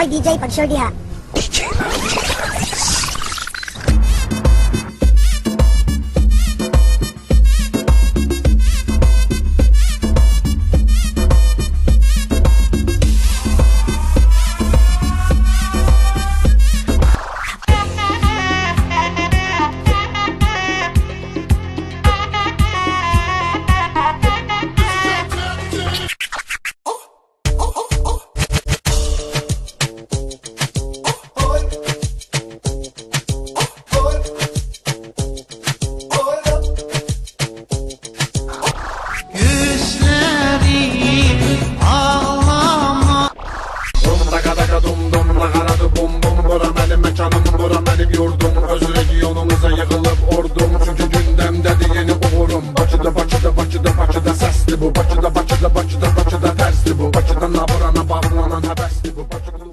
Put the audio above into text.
Hoy DJ, pag-sure diha. DJ. buram benim yurdum Özregi yolumuza yıkılıp ordum. Çünkü gündemde de yeni uğurum. Bacıda bacıda bacıda bacıda sesli bu. Bacıda bacıda bacıda bacıda tersli bu. Bacıda naburana bağlanan hevesli bu. Bacıda